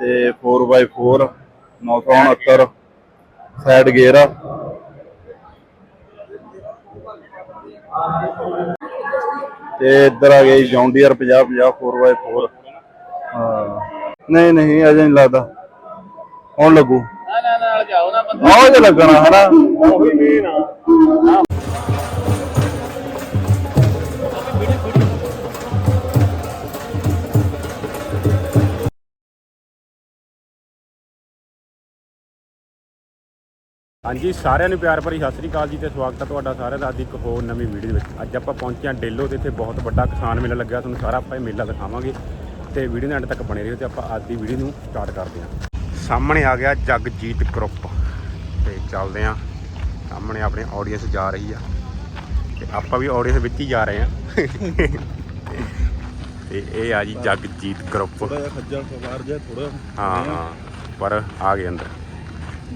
ਤੇ 4x4 969 side gear ਆ। ਤੇ ਇੱਧਰ ਆ ਗਈ ਜੌਂਡੀਅਰ 50 50 4x4 ਹਾਂ। ਨਹੀਂ ਨਹੀਂ ਅਜੇ ਨਹੀਂ ਲੱਗਦਾ। ਹੁਣ ਲੱਗੂ। ਨਾ ਨਾ ਨਾਲ ਜਾਓ ਨਾ ਬੰਦਾ। ਆਹ ਜੇ ਲੱਗਣਾ ਹਨਾ? ਉਹੀ ਮੇਨ ਆ। ਹਾਂਜੀ ਸਾਰਿਆਂ ਨੂੰ ਪਿਆਰ ਭਰੀ ਸਤਿ ਸ੍ਰੀ ਅਕਾਲ ਜੀ ਤੇ ਸਵਾਗਤ ਹੈ ਤੁਹਾਡਾ ਸਾਰਿਆਂ ਦਾ ਅੱਜ ਇੱਕ ਹੋਰ ਨਵੀਂ ਵੀਡੀਓ ਵਿੱਚ। ਅੱਜ ਆਪਾਂ ਪਹੁੰਚੇ ਹਾਂ ਡੇਲੋ ਤੇ ਇੱਥੇ ਬਹੁਤ ਵੱਡਾ ਕਿਸਾਨ ਮੇਲਾ ਲੱਗਿਆ ਤੁਹਾਨੂੰ ਸਾਰਾ ਆਪਾਂ ਇਹ ਮੇਲਾ ਦਿਖਾਵਾਂਗੇ ਤੇ ਵੀਡੀਓ ਦੇ ਅੰਤ ਤੱਕ ਬਣੇ ਰਹੋ ਤੇ ਆਪਾਂ ਅੱਜ ਦੀ ਵੀਡੀਓ ਨੂੰ ਸਟਾਰਟ ਕਰਦੇ ਹਾਂ। ਸਾਹਮਣੇ ਆ ਗਿਆ ਜਗਜੀਤ ਗਰੁੱਪ ਤੇ ਚੱਲਦੇ ਹਾਂ। ਸਾਹਮਣੇ ਆਪਣੇ ਆਡੀਅנס ਜਾ ਰਹੀ ਆ ਤੇ ਆਪਾਂ ਵੀ ਆਡੀਅנס ਵਿੱਚ ਹੀ ਜਾ ਰਹੇ ਹਾਂ। ਤੇ ਇਹ ਆ ਜੀ ਜਗਜੀਤ ਗਰੁੱਪ ਥੋੜਾ ਖੱਜਲ ਖਵਾਰ ਜਿਹਾ ਥੋੜਾ ਹਾਂ ਹਾਂ ਪਰ ਆ ਗਏ ਅੰਦਰ।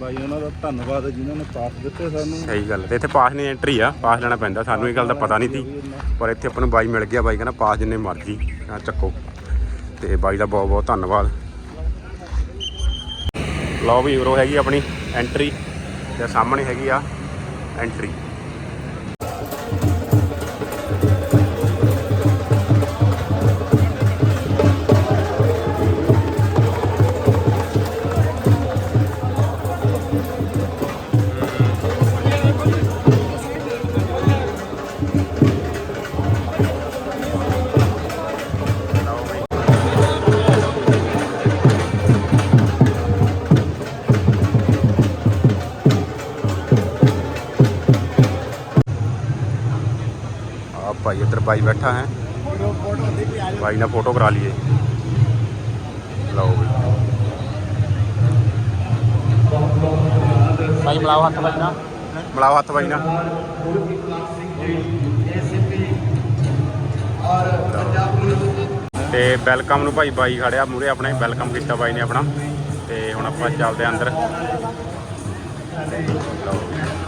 ਬਾਈ, ਉਹਨਾਂ ਦਾ ਧੰਨਵਾਦ ਹੈ ਜਿਨ੍ਹਾਂ ਨੇ ਪਾਸ ਦਿੱਤੇ ਸਾਨੂੰ। ਸਹੀ ਗੱਲ ਤੇ ਇੱਥੇ ਪਾਸ ਨਹੀਂ ਐਂਟਰੀ ਆ ਪਾਸ ਲੈਣਾ ਪੈਂਦਾ। ਸਾਨੂੰ ਇਹ ਗੱਲ ਦਾ ਪਤਾ ਨਹੀਂ ਸੀ, ਪਰ ਇੱਥੇ ਆਪਾਂ ਨੂੰ ਬਾਈ ਮਿਲ ਗਿਆ, ਬਾਈ ਕਹਿੰਦਾ ਪਾਸ ਜਿੰਨੇ ਮਰਜ਼ੀ ਆ ਚੱਕੋ। ਤੇ ਬਾਈ ਦਾ ਬਹੁਤ ਬਹੁਤ ਧੰਨਵਾਦ। ਲਓ ਵੀ ਯੂਰੋ ਹੈਗੀ ਆਪਣੀ ਐਂਟਰੀ ਤੇ ਸਾਹਮਣੇ ਹੈਗੀ ਆ ਐਂਟਰੀ ਬਾਈ ਬੈਠਾ ਹੈ। ਬਾਈ ਨਾਲ ਫੋਟੋ ਕਰਾ ਲਈਏ। ਲਓ ਬਈ। ਬਾਈ ਮਲਾਓ ਹੱਥ ਬਾਈ ਨਾਲ। ਮਲਾਓ ਹੱਥ ਬਾਈ ਨਾਲ। ਤੇ ਵੈਲਕਮ ਨੂੰ ਭਾਈ ਬਾਈ ਖੜਿਆ ਮੂਰੇ ਆਪਣੇ ਵੈਲਕਮ ਕੀਤਾ ਬਾਈ ਨੇ ਆਪਣਾ। ਤੇ ਹੁਣ ਆਪਾਂ ਚੱਲਦੇ ਅੰਦਰ। ਲਓ।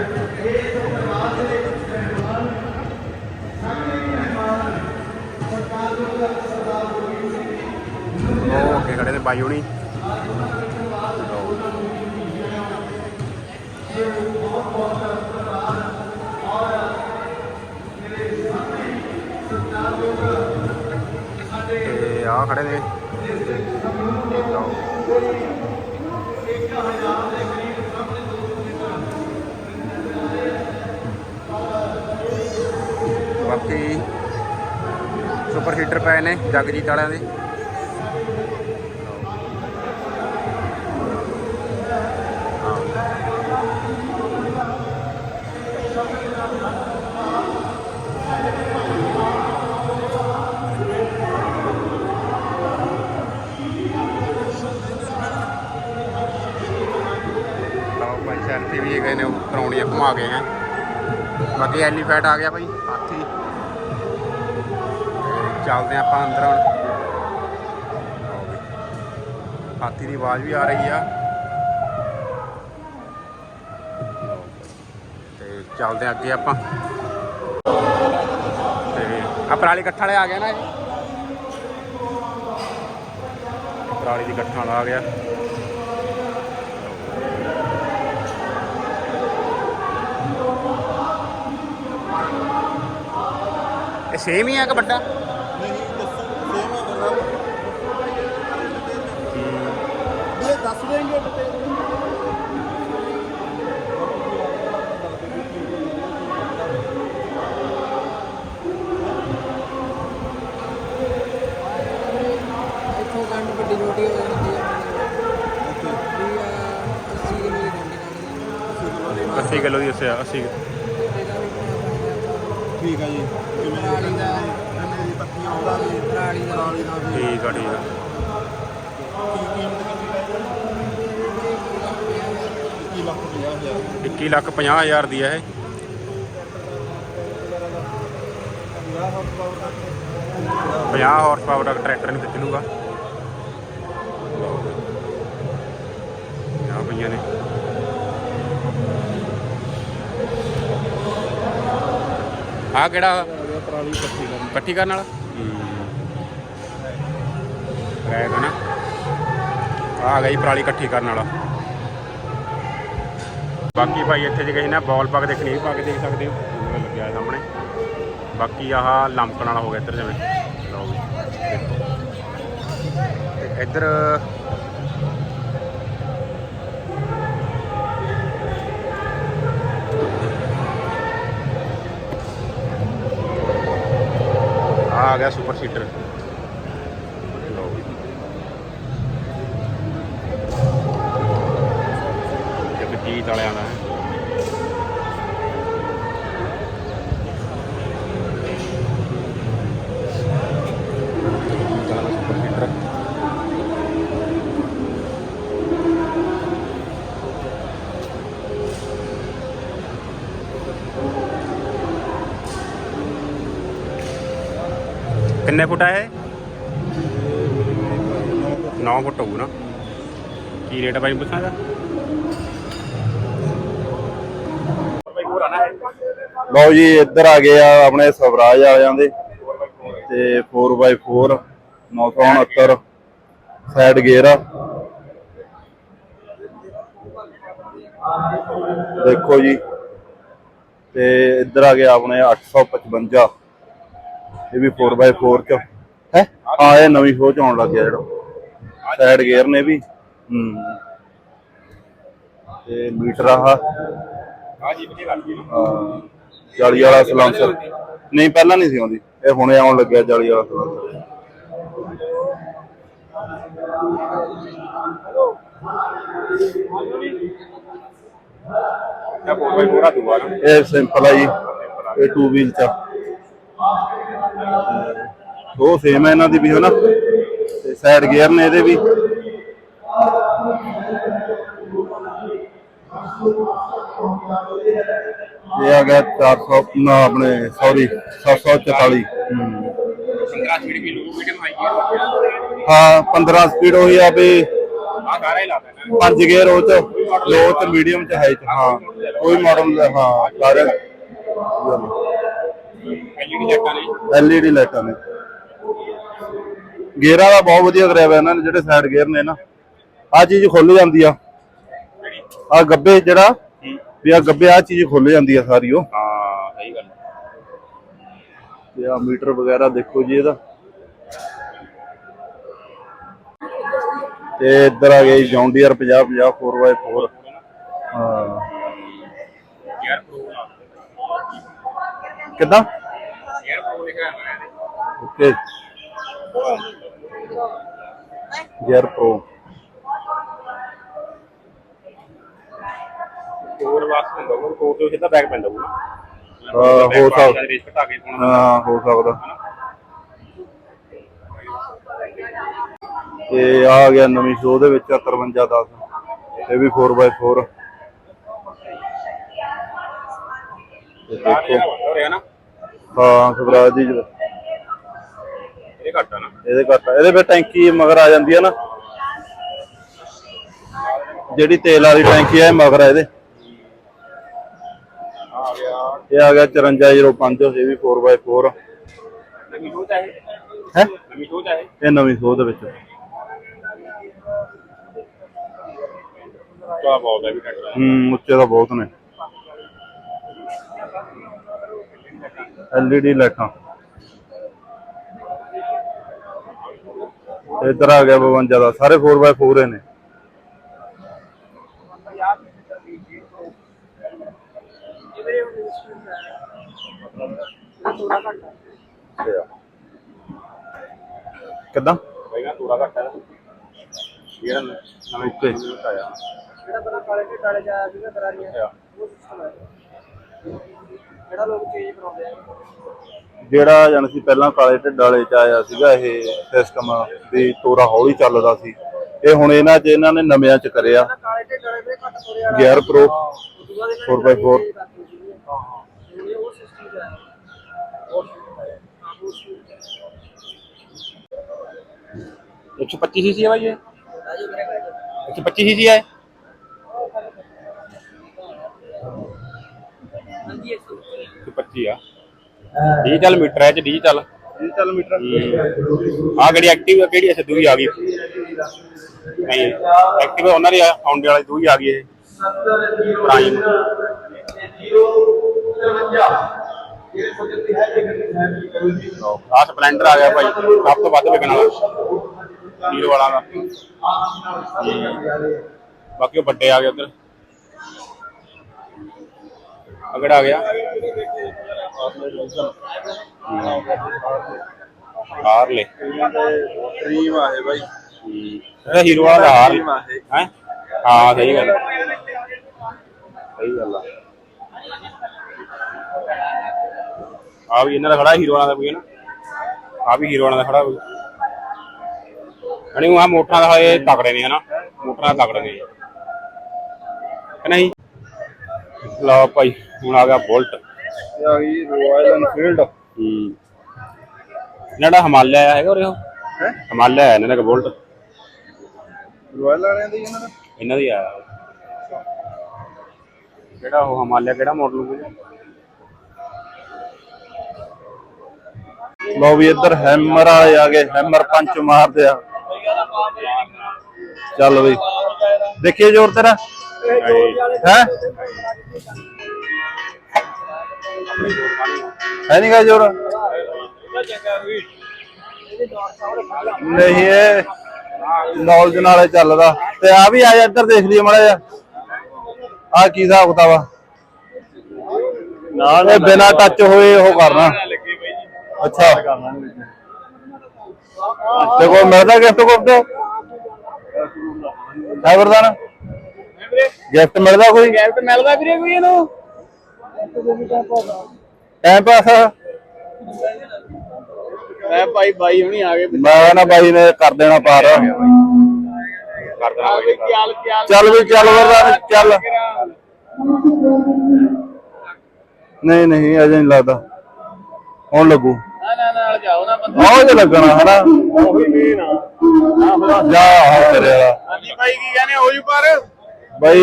ਬਾਈ ਹੁਣੀ ਤੇ ਆ ਖੜੇ ਨੇ ਲਓ। ਬਾਕੀ ਸੁਪਰ ਹੀਟਰ ਪਏ ਨੇ ਜਗਜੀਤ ਵਾਲਿਆਂ ਦੇ ਕਰਾਉਣੀ ਆ ਘੁਮਾ ਕੇ ਹੈ ਆ ਗਿਆ ਭਾਈ ਹਾਥੀ। ਚੱਲਦੇ ਆਪਾਂ ਅੰਦਰ ਹੁਣ। ਹਾਥੀ ਦੀ ਆਵਾਜ਼ ਵੀ ਆ ਰਹੀ ਆ। ਤੇ ਚੱਲਦੇ ਹਾਂ ਅੱਗੇ ਆਪਾਂ। ਤੇ ਆ ਪਰਾਲੀ ਇਕੱਠਾ ਵਾਲੇ ਆ ਗਿਆ ਨਾ ਇਹ? ਪਰਾਲੀ ਦੀ ਇਕੱਠਾ ਵਾਲਾ ਆ ਗਿਆ। ਸੇਮ ਹੀ ਆ ਕਿ ਵੱਡਾ? ਨਹੀਂ ਦੱਸੋ ਬਤੇ ਇੱਥੋਂ ਕੰਡ ਵੱਡੀ ਰੋਟੀ ਹੋ ਜਾਂਦੀ ਹੈ ਵੀ ਆ 80 ਕਿਲੋ ਦੀ ਰੋਟੀ 80 ਕਿਲੋ ਦੀ। ਦੱਸਿਆ 80 ਠੀਕ ਆ ਜੀ। ਠੀਕ ਆ ਠੀਕ ਆ। ਕੀ ਲੱਖ 50 ਹਜ਼ਾਰ ਦੀ ਹੈ ਇਹ। ਪੰਜਾਹ ਹਾਰਸ ਪਾਵਰ ਦਾ ਟਰੈਕਟਰ ਨਹੀਂ ਚੱਲੂਗਾ। ਆ ਪਈਆਂ ਨੇ। ਆ ਕਿਹੜਾ ਪਰਾਲੀ ਇਕੱਠੀ ਕਰਨੀ ਇਕੱਠੀ ਕਰਨ ਵਾਲਾ? ਰੈਕ ਨਾ। ਆ ਗਈ ਪਰਾਲੀ ਇਕੱਠੀ ਕਰਨ ਵਾਲਾ। ਬਾਕੀ ਭਾਈ ਇੱਥੇ ਜੇ ਕਿਸੇ ਨੇ ਬਾਲ ਪਾ ਕੇ ਦੇਖਣੀ ਇਹ ਪਾ ਕੇ ਦੇਖ ਸਕਦੇ ਹੋ। ਜਿਵੇਂ ਲੱਗਿਆ ਹੈ ਸਾਹਮਣੇ। ਬਾਕੀ ਆਹ ਲੰਮਕਣ ਵਾਲਾ ਹੋ ਗਿਆ ਇੱਧਰ ਜਿਵੇਂ। ਲਓ ਵੀ, ਦੇਖੋ। ਤੇ ਇੱਧਰ ਆ ਗਿਆ ਸੁਪਰ ਸੀਟਰ ਲਓ ਵੀ ਇੱਕ ਜੀਤ ਵਾਲਿਆਂ ਦਾ ਹੈ ਜੀਤ ਵਾਲਾ ਸੁਪਰ ਸੀਟਰ ਕਿੰਨੇ ਫੁੱਟ ਹੈ 9 ਫੁੱਟ ਹੋਊ ਨਾ। ਕੀ ਰੇਟ ਹੈ ਭਾਈ ਪੁੱਛਾਂ ਦਾ ਲਓ ਜੀ, ਇੱਧਰ ਆ ਗਏ ਆ ਆਪਣੇ ਸਵਰਾਜ ਵਾਲਿਆਂ ਦੇ। ਤੇ 4x4 969 ਸਾਈਡ ਗੇਅਰ ਆ। ਦੇਖੋ ਜੀ। ਤੇ ਇੱਧਰ ਆ ਗਿਆ ਆਪਣੇ 855 ਇਹ ਵੀ 4x4 ਚ ਹੈ? ਹਾਂ ਇਹ ਨਵੀਂ ਸ਼ੋਅ ਚ ਆਉਣ ਲੱਗ ਗਿਆ ਜਿਹੜਾ। ਸਾਈਡ ਗੇਅਰ ਨੇ ਵੀ। ਹੂੰ। ਤੇ ਮੀਟਰ ਆਹ। ਆ ਜੀ ਵਧੀਆ ਗੱਲ ਹਾਂ, ਜਾਲੀ ਵਾਲਾ ਸਲਾਂਸਰ ਨਹੀਂ ਪਹਿਲਾਂ ਨਹੀਂ ਸੀ ਆਉਂਦੀ। ਇਹ ਹੁਣੇ ਆਉਣ ਲੱਗਿਆ ਜਾਲੀ ਵਾਲਾ ਸਲਾਂਸਰ ਇਹ ਆ ਸਿੰਪਲ ਆ ਜੀ। ਇਹ ਟੂ ਵੀਲ ਚ ਉਹ ਸੇਮ ਹੈ ਇਹਨਾਂ ਦੀ ਵੀ ਹਨਾ? ਤੇ ਸਾਈਡ ਗੇਅਰ ਨੇ ਇਹਦੇ ਵੀ। ਇਹ ਆ ਗਿਆ 400 ਨਾ ਆਪਣੇ ਸੌਰੀ 744 ਹੂੰ। 15 ਸਪੀਡ ਵੀ ਲੂ ਮੀਡੀਅਮ ਹਾਈ ਗੇਅਰ ਹਾਂ 15 ਸਪੀਡ ਹੋਈ ਆ ਵੀ ਹੀ ਪੰਜ ਗੇਅਰ ਉਹ ਚ ਲੋ ਚ ਮੀਡੀਅਮ ਚ ਹਾਈ ਚ ਹਾਂ। ਕੋਈ ਮਾਡਲ ਹਾਂ ਸਾਰੇ। ਐਲਈਡੀ ਨੇ ਐਲਈਡੀ ਲਾਈਟਾਂ ਨੇ। ਗੇਅਰਾਂ ਦਾ ਬਹੁਤ ਵਧੀਆ ਕਰਿਆ ਹੋਇਆ ਇਹਨਾਂ ਨੇ ਜਿਹੜੇ ਸਾਈਡ ਗੇਅਰ ਨੇ ਨਾ। ਆ ਚੀਜ਼ ਖੁੱਲ ਜਾਂਦੀ ਆ। ਆ ਗੱਬੇ ਜਿਹੜਾ ਵੀ ਆ ਗੱਬੇ ਆ ਚੀਜ਼ ਖੁੱਲ ਜਾਂਦੀ ਆ ਸਾਰੀ ਉਹ। ਹਾਂ ਸਹੀ ਗੱਲ ਤੇ ਆ ਮੀਟਰ ਵਗੈਰਾ ਦੇਖੋ ਜੀ ਇਹਦਾ। ਤੇ ਇੱਧਰ ਆ ਜੀ ਜੌਂਡੀਅਰ 50 50 4x4 ਹਾਂ। ਗੇਅਰ ਪ੍ਰੋ ਕਿੱਦਾਂ? ਓਕੇ। ਗੇਅਰ ਪ੍ਰੋ ਹੋਰ ਵਾਸਤੇ ਹੁੰਦਾ ਉਹ ਕੋਰ ਤੋਂ ਸਿੱਧਾ ਬੈਕ ਪੈਂਦਾ ਹੋਊਗਾ। ਹਾਂ, ਹੋ ਸਕਦਾ। ਰੇਸ ਘਟਾ ਕੇ ਪਾਉਣਾ ਹਾਂ ਹੋ ਸਕਦਾ। ਤੇ ਆ ਗਿਆ ਨਵੀਂ ਸ਼ੋਅ ਦੇ ਵਿੱਚ 5310 ਇਹ ਵੀ 4x4 ਆ ਦੇਖੋ। ਹੋ ਰਿਹਾ ਨਾ। ਹਾਂ ਸਵਰਾਜ ਦੀ ਜਿਹੜਾ- ਇਹ ਘੱਟ ਆ ਨਾ। ਇਹਦੇ ਘੱਟ ਆ। ਇਹਦੇ ਵਿੱਚ ਟੈਂਕੀ ਮਗਰ ਆ ਜਾਂਦੀ ਹੈ ਨਾ। ਜਿਹੜੀ ਤੇਲ ਵਾਲੀ ਟੈਂਕੀ ਹੈ ਇਹ ਮਗਰ ਆ ਇਹਦੇ। ਆ ਗਿਆ। ਇਹ ਆ ਗਿਆ 5405 ਇਹ ਵੀ 4x4 ਨਵੀਂ ਸੋਚ ਹੈ ਹੈ? ਨਵੀਂ ਸੋਚ ਹੈ ਇਹ? ਨਵੀਂ ਸ਼ੋਅ ਦੇ ਵਿੱਚ। ਤਾਂ ਬਹੁਤ ਹੈ ਵੀ ਟਰੈਕਟਰ ਹੂੰ ਉੱਚੇ ਤਾਂ ਬਹੁਤ ਨੇ। ਐਲਈਡੀ ਲਾਈਟਾਂ। ਤੇ ਆ ਗਿਆ 52 ਦਾ, ਸਾਰੇ 4x4 ਨੇ ਕਿੱਦਾਂ ਪਹਿਲਾਂ ਥੋੜਾ ਘੱਟ ਹੈ ਗੇਅਰ ਨਵੇਂ ਓਕੇ। ਜਿਹੜਾ ਬਣਾ ਕਾਲੇ ਤੇ ਡਾਲੇ ਜਾਇਆ ਸੀਗਾ ਉਹ ਸਿਸਟਮ ਹੈ ਜਿਹੜਾ ਲੋਕ ਚੇਂਜ ਕਰਾਉਂਦੇ ਆ? ਜਿਹੜਾ ਸੀ ਪਹਿਲਾਂ ਕਾਲੇ ਢਿੱਡ ਵਾਲੇ ਚ ਆਇਆ ਸੀਗਾ ਇਹ ਸਿਸਟਮ ਵੀ ਤੋਰਾ ਹੌਲੀ ਚੱਲਦਾ ਸੀ। ਇਹ ਹੁਣ ਇਹਨਾਂ ਚ ਇਹਨਾਂ ਨੇ ਨਵਿਆਂ ਚ ਕਰਿਆ। ਕਾਲੇ ਪ੍ਰੋ 4x4 ਉਹ ਸਿਸਟਮ ਚ ਉਹ 125 ਸੀ ਸੀ ਭਾਈ ਇਹ 125 ਸੀ ਸੀ ਆਏ 25 ਆ ਡਿਜੀਟਲ ਮੀਟਰ ਹੈ ਚ ਡਿਜੀਟਲ ਡਿਜੀਟਲ ਮੀਟਰ ਆ ਗੜੀ ਐਕਟਿਵ ਕਿਹੜੀ ਐ ਸਿੱਧੂ ਆ ਗਈ। ਨਹੀਂ ਐਕਟਿਵ ਉਹਨਾਂ ਦੀ ਆ ਵਾਲੀ ਦੂਈ ਆ ਗਈ ਇਹ। ਪ੍ਰਾਈਮ ਆ ਸਪਲੈਂਡਰ ਆ ਗਿਆ ਭਾਈ ਸਭ ਤੋਂ ਵੱਧ ਵਿਕਣ ਵਾਲਾ। ਹੀਰੋ ਵਾਲਾ ਦਾ। ਬਾਕੀ ਉਹ ਵੱਡੇ ਆ ਗਏ ਉਧਰ। ਅਗੜ ਆ ਗਿਆ। ਹਾਰਲੇ। ਡ੍ਰੀਮ ਆ ਇਹ ਬਾਈ ਹੀਰੋ ਵਾਲਾ ਦਾ ਹਾਰ ਹੈ? ਹਾਂ, ਸਹੀ ਗੱਲ ਸਹੀ ਗੱਲ ਆ। ਆ ਵੀ ਇਹਨਾਂ ਦਾ ਖੜਾ, ਹੀਰੋ ਵਾਲਾ ਦਾ ਕੋਈ ਹੈ ਨਾ? ਆ ਵੀ ਹੀਰੋ ਵਾਲਾ ਦਾ ਖੜਾ ਕੋਈ। ਅਣੀ ਆ ਮੋਟਰਾਂ ਦਾ ਇਹ ਤਕੜੇ ਨੇ ਹਨਾ ਮੋਟਰਾਂ ਦਾ ਤਕੜੇ ਨੇ। ਕਿ ਨਹੀਂ? ਲਓ ਭਾਈ ਹੁਣ ਆ ਗਿਆ ਬੁਲਟ। ਇਹ ਆ ਗਈ ਰਾਇਲ ਐਨਫੀਲਡ ਹੂੰ। ਇਹਨਾਂ ਦਾ ਹਿਮਾਲਿਆ ਹੈਗਾ ਉਰੇ ਉਹ? ਹੈ? ਹਿਮਾਲਿਆ ਹੈ ਇਹਨਾਂ ਦਾ ਬੁਲਟ। ਰਾਇਲ ਵਾਲਿਆਂ ਦੀ ਇਹਨਾਂ ਦਾ। ਇਹਨਾਂ ਦੀ ਆ ਕਿਹੜਾ ਉਹ ਹਿਮਾਲਿਆ ਕਿਹੜਾ ਮਾਡਲ ਹੋਊਗਾ ਲੋ ਵੀ ਇੱਧਰ ਹੈਮਰ ਵਾਲੇ ਆ ਗਏ ਹੈਮਰ ਪੰਚ ਮਾਰਦੇ ਆ। ਚੱਲ ਬਈ। ਦੇਖੀਏ ਜ਼ੋਰ ਤੇਰਾ। ਹੈ? ਹੈ ਨਹੀਂ ਗਾ ਜ਼ੋਰ? ਨਹੀਂ ਇਹ ਨੌਲੇਜ ਨਾਲੇ ਚੱਲਦਾ। ਤੇ ਆ ਵੀ ਆ ਜਾ ਇੱਧਰ ਦੇਖ ਲਈਏ ਮਾੜਾ ਜਿਹਾ। ਆ ਕੀ ਹਿਸਾਬ ਕਿਤਾਬ ਆ? ਇਹ ਬਿਨਾ ਟੱਚ ਹੋਏ ਉਹ ਕਰਨਾ। ਅੱਛਾ। ਤੇ ਕੋਈ ਮਿਲਦਾ ਗਿਫਟ ਗੁਫਟ ਹੈ ਵਰਦਾਨ? ਗਿਫਟ ਮਿਲਦਾ ਕੋਈ? ਗਿਫਟ ਮਿਲਦਾ ਵੀਰੇ ਕੋਈ ਇਹਨੂੰ? ਟਾਈਮ ਪਾਸ ਮੈਂ ਭਾਈ ਬਾਈ ਹੁਣੀ ਆ ਗਏ ਮੈਂ ਨਾ ਬਾਈ ਨੇ ਕਰ ਦੇਣਾ ਪਾਰ। ਕਰ ਦੇਣਾ ਬਾਈ ਕਿਆਲ ਚੱਲ ਵੀ ਚੱਲ ਵਰਦਾਨ ਚੱਲ। ਨਹੀਂ ਨਹੀਂ ਅਜੇ ਨਹੀਂ ਲੱਗਦਾ। ਹੁਣ ਲੱਗੂ। ਨਾ ਨਾ ਨਾਲ ਜਾਓ ਨਾ ਬੰਦਾ ਆਹ ਜੇ ਲੱਗਣਾ ਹਨਾ? ਉਹੀ ਮੇਨ ਆ। ਜਾ ਆਹ ਤੇਰੇ ਵਾਲਾ। ਹਾਂਜੀ ਭਾਈ ਕੀ ਕਹਿੰਦੇ ਹੋ ਜੂ ਪਰ? ਬਾਈ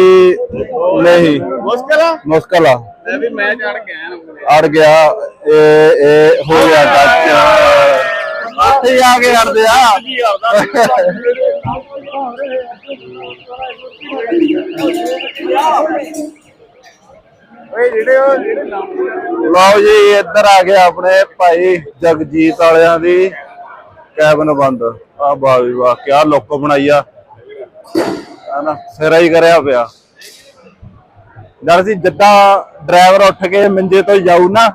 ਨਹੀਂ। ਮੁਸ਼ਕਲ ਆ? ਮੁਸ਼ਕਲ ਆ। ਮੈਂ ਵੀ ਮੈਂ ਚੜ ਕੇ ਆਇਆ ਨਾ ਅੜ ਗਿਆ। ਇਹ ਇਹ ਹੋ ਗਿਆ ਟੱਚ। ਉੱਥੇ ਆ ਕੇ ਅੜਦੇ ਆ। ਓਏ ਜਿਹੜੇ ਉਹ ਜਿਹੜੇ ਲਓ ਜੀ ਇੱਧਰ ਆ ਗਿਆ ਆਪਣੇ ਭਾਈ ਜਗਜੀਤ ਵਾਲਿਆਂ ਦੀ ਕੈਬਨ ਬੰਦ। ਆ ਵਾਹ ਵੀ ਵਾਹ ਕਿਆ ਲੁੱਕ ਬਣਾਈ ਆ। ਹਨਾ ਸਿਰਾ ਹੀ ਕਰਿਆ ਪਿਆ। ਜਦ ਅਸੀਂ ਜਿੱਦਾਂ ਡਰਾਈਵਰ ਉੱਠ ਕੇ ਮੰਜੇ ਤੋਂ ਜਾਊ ਨਾ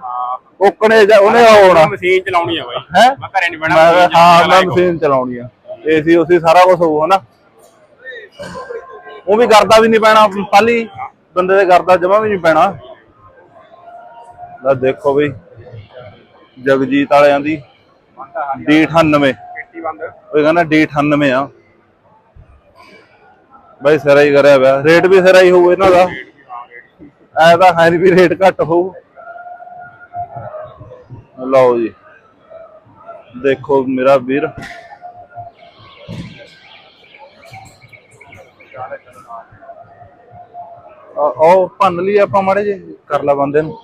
ਓਕਣੇ ਉਹਨੇ ਆਉਣਾ। ਮਸ਼ੀਨ ਚਲਾਉਣੀ ਆ ਬਾਈ। ਹੈ? ਮੈਂ ਘਰੇ ਨਹੀਂ ਬਣਾ ਹਾਂ ਮੈਂ ਮਸ਼ੀਨ ਚਲਾਉਣੀ ਆ। ਏਸੀ ਉਸੇ ਸਾਰਾ ਕੁਝ ਹੋਊ ਹਨਾ। ਉਹ ਵੀ ਕਰਦਾ ਵੀ ਨਹੀਂ ਪੈਣਾ ਪਾਲੀ ਬੰਦੇ ਦੇ ਕਰਦਾ ਜਮਾ ਵੀ ਨਹੀਂ ਪੈਣਾ। ਲੈ ਦੇਖੋ ਬਈ ਜਗਜੀਤ ਵਾਲਿਆਂ ਦੀ D98 ਪੇਟੀ ਬੰਦ। ਉਹ ਕਹਿੰਦਾ D98 ਆ। ਬਾਈ ਸਿਰਾ ਹੀ ਕਰਿਆ ਪਿਆ। ਰੇਟ ਵੀ ਸਿਰਾ ਹੀ ਹੋਊ ਇਹਨਾਂ ਦਾ। ਐ ਤਾਂ ਹੈ ਵੀ ਰੇਟ ਘੱਟ ਹੋਊ। ਲਓ ਜੀ। ਦੇਖੋ ਮੇਰਾ ਵੀਰ। ਉਹ ਭੰਨ ਲਈ ਆਪਾਂ ਮਾੜੇ ਜੇ ਕਰ ਲਾ ਬੰਦੇ ਨੂੰ।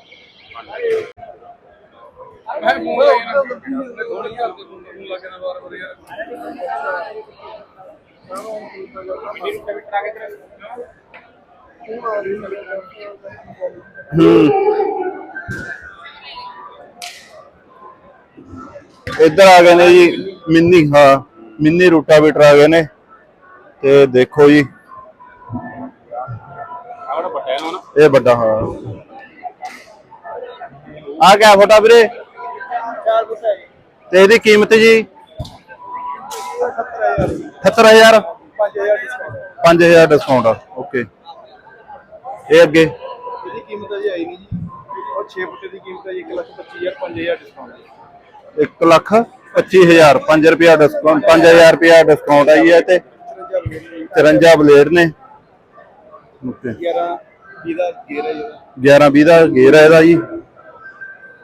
ਇੱਧਰ ਆ ਗਏ ਨੇ ਜੀ, ਮਿੰਨੀ, ਹਾਂ, ਮਿੰਨੀ ਰੂਟਾਵੇਟਰ ਆ ਗਏ ਨੇ, ਤੇ ਦੇਖੋ ਜੀ। ਇਹ ਵੱਡਾ, ਹਾਂ। ਆ ਕਿਆ ਫੋਟਾ ਵੀਰੇ? ਤੇ ਇਹਦੀ ਕੀਮਤ ਜੀ? 77000 5000 ਡਿਸਕਾਊਂਟ 5000 ਡਿਸਕਾਊਂਟ ਓਕੇ ਇਹ ਅੱਗੇ। ਇਹਦੀ ਕੀਮਤ ਅਜੇ ਆਈ ਨਹੀਂ ਜੀ। ਉਹ 6 ਫੁੱਟ ਦੀ ਕੀਮਤ ਹੈ ਜੀ 1 ਲੱਖ 25000 5000 ਡਿਸਕਾਊਂਟ 1 ਲੱਖ 25000 5 ਰੁਪਿਆ ਡਿਸਕਾਊਂਟ 5000 ਰੁਪਿਆ ਡਿਸਕਾਊਂਟ ਆਈ ਹੈ ਤੇ। 53 ਰੁਪਏ 53 ਬਲੇਡ ਨੇ। ਓਕੇ 11 ਇਹਦਾ ਗੇਅਰ ਹੈ ਜਿਹੜਾ 11 20 ਦਾ ਗੇਅਰ ਹੈ ਇਹਦਾ ਜੀ।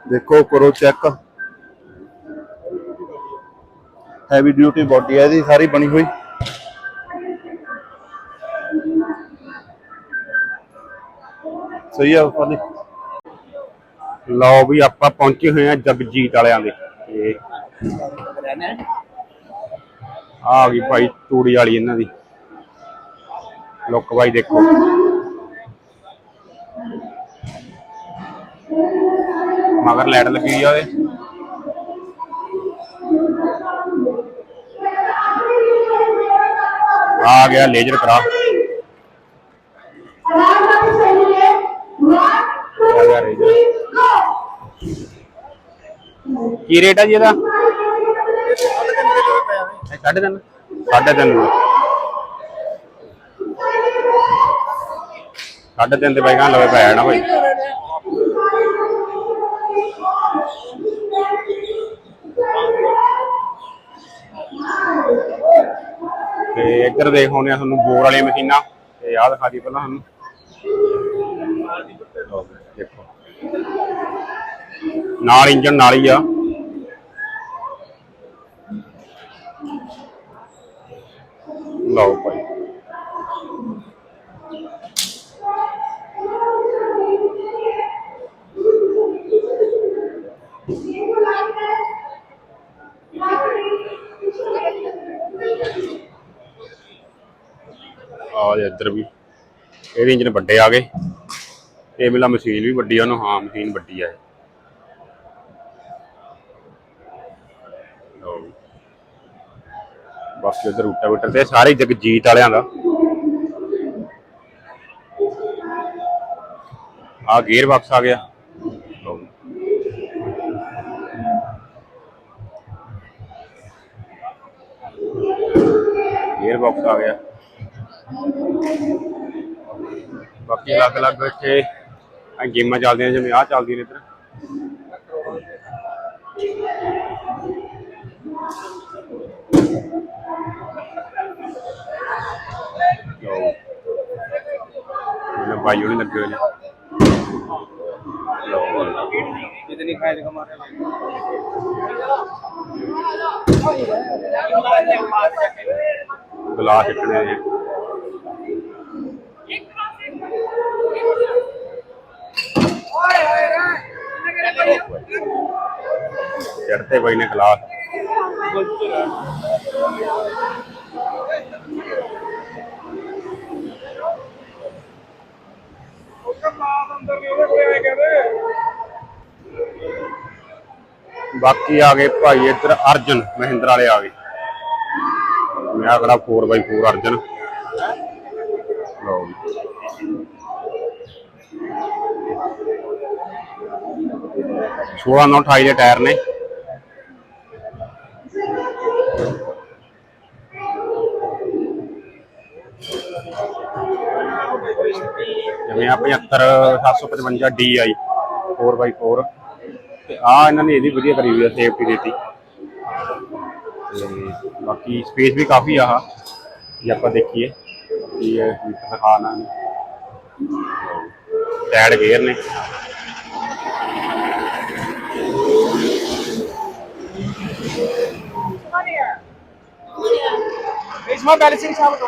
ਦੇਖੋ ਕਰੋ ਚੈੱਕ ਹੈਵੀ ਡਿਊਟੀ ਬਾਡੀ ਹੈ ਇਹਦੀ, ਸਾਰੀ ਬਣੀ ਹੋਈ। ਸਹੀ ਆ ਫਾਲੀ ਲਓ ਵੀ ਆਪਾਂ ਪਹੁੰਚੇ ਹੋਏ ਆ ਜਗਜੀਤ ਵਾਲਿਆਂ ਦੇ। ਤੇ ਆ ਗਈ ਭਾਈ ਤੂੜੀ ਵਾਲੀ ਇਹਨਾਂ ਦੀ। ਲੁੱਕ ਬਾਈ ਦੇਖੋ। ਮਗਰ ਲੈਟ ਲੱਗੀ ਹੋਈ ਆ ਉਹਦੇ। ਆ ਗਿਆ ਲੇਜ਼ਰ ਕਰਾ। ਕੀ ਰੇਟ ਆ ਜੀ ਇਹਦਾ? ਸਾਢੇ ਤਿੰਨ। ਸਾਢੇ ਤਿੰਨ। ਸਾਢੇ ਤਿੰਨ ਤੇ ਬਾਈ ਲਵੇ ਪੈ ਜਾਣਾ ਭਾਈ ਤੇ ਇੱਧਰ ਦੇਖ ਆ ਤੁਹਾਨੂੰ, ਬੋਰ ਵਾਲੀਆਂ ਮਸ਼ੀਨਾਂ। ਤੇ ਆਹ ਦਿਖਾ ਦੀ ਪਹਿਲਾਂ ਸਾਨੂੰ ਦੇਖੋ। ਨਾਲ ਇੰਜਨ ਨਾਲ ਹੀ ਆ। ਲਓ ਭਾਈ। ਆ ਇੱਧਰ ਵੀ। ਇਹਦੇ ਇੰਜਨ ਵੱਡੇ ਆ ਗਏ। ਇਹ ਮਿਲਾ ਮਸ਼ੀਨ ਵੀ ਵੱਡੀ ਆ, ਉਹਨੂੰ ਹਾਂ ਮਸ਼ੀਨ ਵੱਡੀ ਆ ਇਹ। ਲਓ ਰੂਟਾ ਵੂਟਰ ਤੇ ਸਾਰੇ ਜਗਜੀਤ ਵਾਲਿਆਂ ਦਾ। ਆ ਗੇਅਰ ਬਾਕਸ ਆ ਗਿਆ। ਗੇਅਰ ਬਾਕਸ ਆ ਗਿਆ। ਬਾਕੀ ਅਲੱਗ-ਅਲੱਗ ਇੱਥੇ ਗੇਮਾਂ ਚੱਲਦੀਆਂ ਜਿਵੇਂ ਆਹ ਚੱਲਦੀਆਂ ਨੇ ਇੱਧਰ। ਲਓ। ਇਹਨਾਂ ਬਾਈ ਹੋਣੀ ਲੱਗੇ ਹੋਏ ਨੇ। ਲਓ। ਜਿਤਨੀ ਖਾਇਦ ਕਮਾ ਰਹੇ ਗਲਾਸ ਇੱਕਣੇ ਨੇ ਚੜਤੇ ਬਾਈ ਨੇ ਗਲਾਸ। ਬਾਕੀ ਆ ਗਏ ਭਾਈ ਇੱਧਰ ਅਰਜਨ, ਮਹਿੰਦਰ ਵਾਲੇ ਆ ਗਏ। ਮੈਂ ਖੜਾ 4x4 ਅਰਜਨ। ਲਓ ਜੀ। 16 ਨੌ 28 ਦੇ ਟਾਇਰ ਨੇ। ਦਿੰਨੇ ਆ 75755 DI 4x4 ਤੇ ਆ ਇਹਨਾਂ ਨੇ ਇਹਦੀ ਵਧੀਆ ਕਰੀ ਹੋਈ ਆ ਸੇਫਟੀ ਦਿੱਤੀ ਤੇ ਬਾਕੀ ਸਪੇਸ ਵੀ ਕਾਫੀ ਆ ਜੇ ਆਪਾਂ ਦੇਖੀਏ, ਕੀ ਇਹ ਦਿਖਾਣਾ ਟੈਡ ਗੇਅਰ ਨੇ। इसमें बैलेंसिंग साहब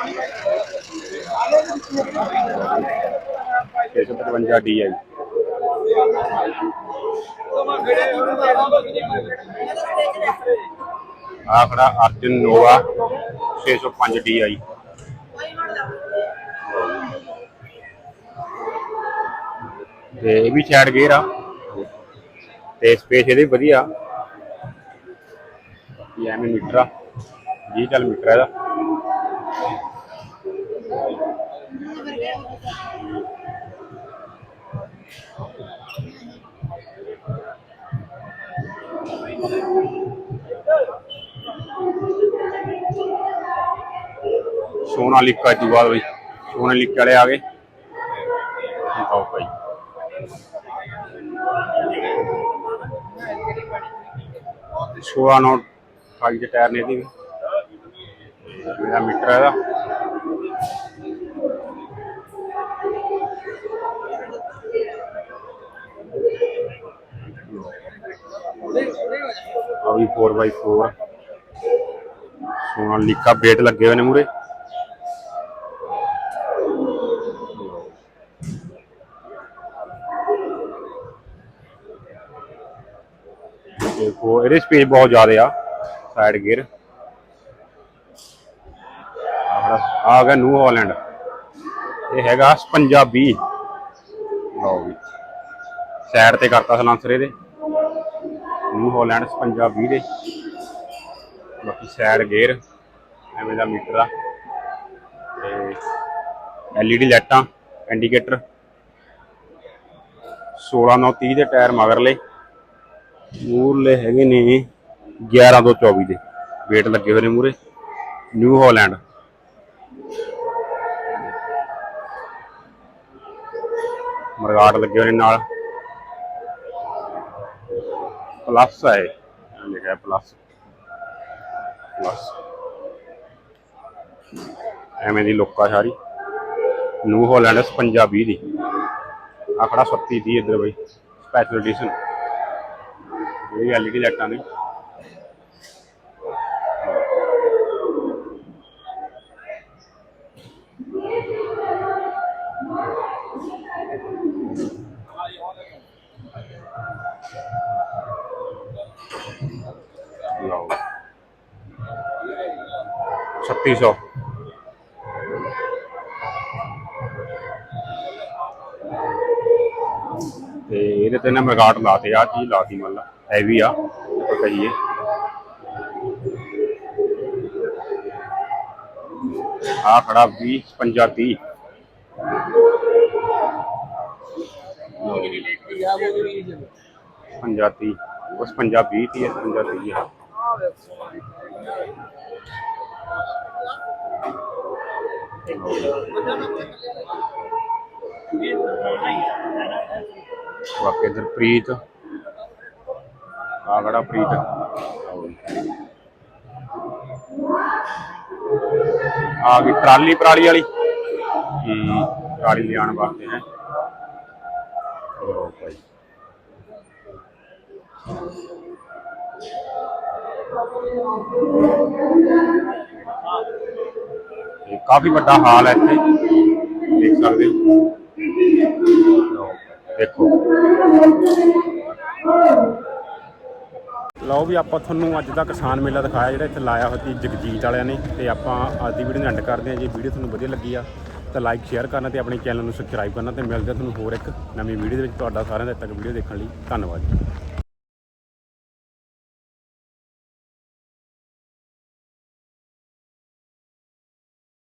353 ਡੀ ਆਈ ਆਖਰਾ ਅਰਜਨ ਨੋਵਾ 605 ਡੀ ਆਈ। ਤੇ ਇਹ ਵੀ ਛੈਡ ਗੇਅਰ ਆ। ਤੇ ਸਪੇਸ ਇਹਦੇ ਵਧੀਆ। ਇਹ ਮੀਟਰ ਆ। 20 ਚੱਲ ਮੀਟਰ ਇਹਦਾ। ਸੋਨਾਲੀਕਾ ਤੋਂ ਬਾਅਦ ਬਈ ਸੋਨਾਲੀਕਾ ਵਾਲੇ ਆ ਗਏ। ਆਓ ਭਾਈ। ਸੋਆ ਨੋਟ ਕਾਗੀ ਦੇ ਟਾਇਰ ਨੇ ਇਹਦੇ ਮੇਰਾ ਮੀਟਰ ਇਹਦਾ। ਵੀ 4x4 ਸੋਨਾਲੀਕਾ ਬੇਟ ਲੱਗੇ ਹੋਏ ਨੇ ਮੂਰੇ। ਦੇਖੋ, ਇਹਦੇ ਸਪੇਸ ਬਹੁਤ ਜ਼ਿਆਦਾ ਆ ਸਾਈਡ ਗੇਅਰ ਆ ਗਿਆ ਨਿਊ ਹਾਲੈਂਡ ਇਹ ਹੈਗਾ 55 20 ਲਓ ਵੀ ਸਾਈਡ ਤੇ ਕਰਤਾ ਸਲਾਂਸਰ ਇਹਦੇ। ਨਿਊ ਹਾਲੈਂਡ 55 20 ਦੇ ਬਾਕੀ ਸਾਈਡ ਗੇਅਰ ਐਵੇਂ ਦਾ ਮੀਟਰ ਆ। ਤੇ ਐਲਈਡੀ ਲਾਈਟਾਂ ਇੰਡੀਕੇਟਰ 16 9 30 ਦੇ ਟਾਇਰ ਮਗਰਲੇ। ਮੂਰਲੇ ਹੈਗੇ ਨੇ 11 ਤੋਂ 24 ਦੇ। ਵੇਟ ਲੱਗੇ ਹੋਏ ਨੇ ਮੂਰੇ ਨਿਊ ਹਾਲੈਂਡ ਮਰਗਾਟ ਲੱਗੇ ਹੋਏ ਨੇ ਨਾਲ। ਪਲੱਸ ਹੈ। ਇਹ ਲਿਖਿਆ ਪਲੱਸ ਪਲੱਸ ਐਵੇਂ ਦੀ ਲੋਕਾ ਸਾਰੀ। ਨਿਊ ਹਾਲੈਂਡ 55 20 ਦੀ। ਆਖੜਾ ਖੜਾ 37 ਦੀ ਇੱਧਰ ਬਈ। ਸਪੈਸ਼ਲ ਐਡੀਸ਼ਨ ਇਹ ਐਲਈਡੀ ਲਾਈਟਾਂ ਨੇ ਲਓ 3600 ਤੇ ਇਹਦੇ ਤੇ ਨਾ ਮਰਗਾਟ ਲਾਤੇ ਆ ਚੀਜ਼ ਲਾਤੀ ਮਤਲਬ ਹੈਵੀ ਆ ਕਹੀਏ। ਆ ਖੜਾ 20 50 30 ਪੰਜਾਬੀ ਉਸ ਪੰਜਾਬੀ ਤੀ ਇਸ ਪੰਜਾਬੀ ਹੈ ਬਾਕੀ ਇਧਰ ਪ੍ਰੀਤ। ਆ ਖੜਾ ਪ੍ਰੀਤ? ਆ ਗਈ ਟਰਾਲੀ ਪਰਾਲੀ ਵਾਲੀ। ਜੀ ਟਰਾਲੀ ਲਿਆਉਣ ਵਾਸਤੇ ਹੈ। ਲਓ ਭਾਈ। ਇਹ ਕਾਫੀ ਵੱਡਾ ਹਾਲ ਹੈ ਇੱਥੇ। ਦੇਖ ਸਕਦੇ ਹੋ। ਲਓ, ਦੇਖੋ। ਲਓ ਵੀ ਆਪਾਂ ਤੁਹਾਨੂੰ ਅੱਜ ਦਾ ਕਿਸਾਨ ਮੇਲਾ ਦਿਖਾਇਆ ਜਿਹੜਾ ਇੱਥੇ ਲਾਇਆ ਹੋਇਆ ਸੀ ਜਗਜੀਤ ਵਾਲਿਆਂ ਨੇ। ਤੇ ਆਪਾਂ ਅੱਜ ਦੀ ਵੀਡੀਓ ਨੂੰ ਐਂਡ ਕਰਦੇ ਹਾਂ ਜੇ। ਵੀਡੀਓ ਤੁਹਾਨੂੰ ਵਧੀਆ ਲੱਗੀ ਆ ਤਾਂ ਲਾਈਕ ਸ਼ੇਅਰ ਕਰਨਾ ਤੇ ਆਪਣੇ ਚੈਨਲ ਨੂੰ ਸਬਸਕ੍ਰਾਈਬ ਕਰਨਾ ਤੇ ਮਿਲਦੇ ਹਾਂ ਤੁਹਾਨੂੰ ਹੋਰ ਇੱਕ ਨਵੀਂ ਵੀਡੀਓ ਦੇ ਵਿੱਚ ਤੁਹਾਡਾ ਸਾਰਿਆਂ ਦਾ ਤੱਕ ਵੀਡੀਓ ਦੇਖਣ ਲਈ। ਧੰਨਵਾਦ ਜੀ।